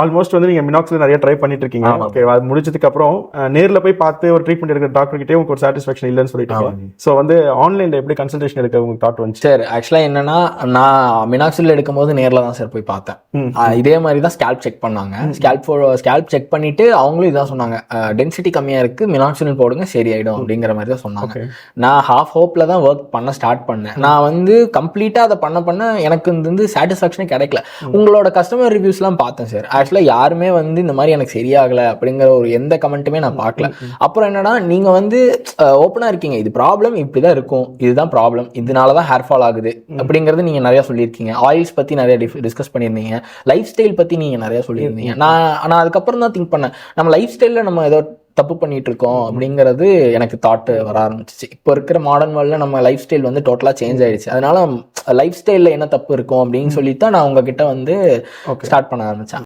Almost வந்து நீங்க மினாக்ஸ்ல நிறைய ட்ரை பண்ணிட்டு இருக்கீங்க. ஓகே அது முடிச்சதுக்கு அப்புறம் நேர்ல போய் பார்த்து ஒரு ட்ரீட்மெண்ட் எடுக்கிற டாக்டர் கிட்டே உங்களுக்கு ஒரு சாட்டிஸ்ஃபேக்ஷன் இல்லைன்னு சொல்லிட்டீங்க. ஆமா. சோ வந்து ஆன்லைன்ல எப்படி கன்சல்டேஷன் எடுக்க உங்களுக்கு தாட் வந்துச்சு? சார் ஆக்சுவலாக என்னன்னா நான் மினாக்சில் எடுக்கும்போது நேரில் தான் சார் போய் பார்த்தேன். இதே மாதிரி தான் ஸ்கேல்ப் செக் பண்ணாங்க. ஸ்கேல்ப் ஸ்கேல்ப் செக் பண்ணிட்டு அவங்களும் இதான் சொன்னாங்க. டென்சிட்டி கம்மியா இருக்கு மினாக்சில் போடுங்க சரியாயிடும் அப்படிங்கிற மாதிரி தான் சொன்னாங்க. நான் ஹாஃப் ஹோப்ல தான் ஒர்க் பண்ண ஸ்டார்ட் பண்ணேன். நான் வந்து கம்ப்ளீட்டா அதை பண்ண பண்ண எனக்கு வந்து சாட்டிஸ்ஃபேக்ஷனே கிடைக்கல. உங்களோட கஸ்டமர் ரிவ்யூஸ்லாம் பார்த்தேன் சார் ஆக்சுவலாக யாருமே வந்து இந்த மாதிரி எனக்கு சரியாகல அப்படிங்கிற ஒரு எந்த கமெண்ட்டுமே நான் பார்க்கல. அப்புறம் என்னன்னா நீங்க வந்து ஓப்பனா இருக்கீங்க. இது ப்ராப்ளம் இப்படிதான் இருக்கும். இதுதான் ப்ராப்ளம் இதனால தான் ஹேர் ஃபால் ஆகுது அப்படிங்கறது நீங்க நிறைய சொல்லியிருக்கீங்க. ஆயில்ஸ் பத்தி நிறைய டிஸ்கஸ் பண்ணியிருந்தீங்க. லைஃப் ஸ்டைல் பத்தி நீங்க நிறைய சொல்லியிருந்தீங்க. நான் நான் அதுக்கப்புறம் தான் திங்க் பண்ணேன். நம்ம லைஃப் ஸ்டைல்ல நம்ம ஏதோ தப்பு பண்ணிட்டு இருக்கோம் அப்படிங்கிறது எனக்கு தாட் வர ஆரம்பிச்சிச்சு. இப்போ இருக்கிற மாடர்ன் வேர்ல்ட்ல நம்ம லைஃப் ஸ்டைல் வந்து டோட்டலா சேஞ்ச் ஆயிடுச்சு. அதனால லைஃப் ஸ்டைல்ல என்ன தப்பு இருக்கும் அப்படின்னு சொல்லிட்டு தான் நான் உங்ககிட்ட வந்து. ஸ்டார்ட் பண்ண ஆரம்பிச்சேன்.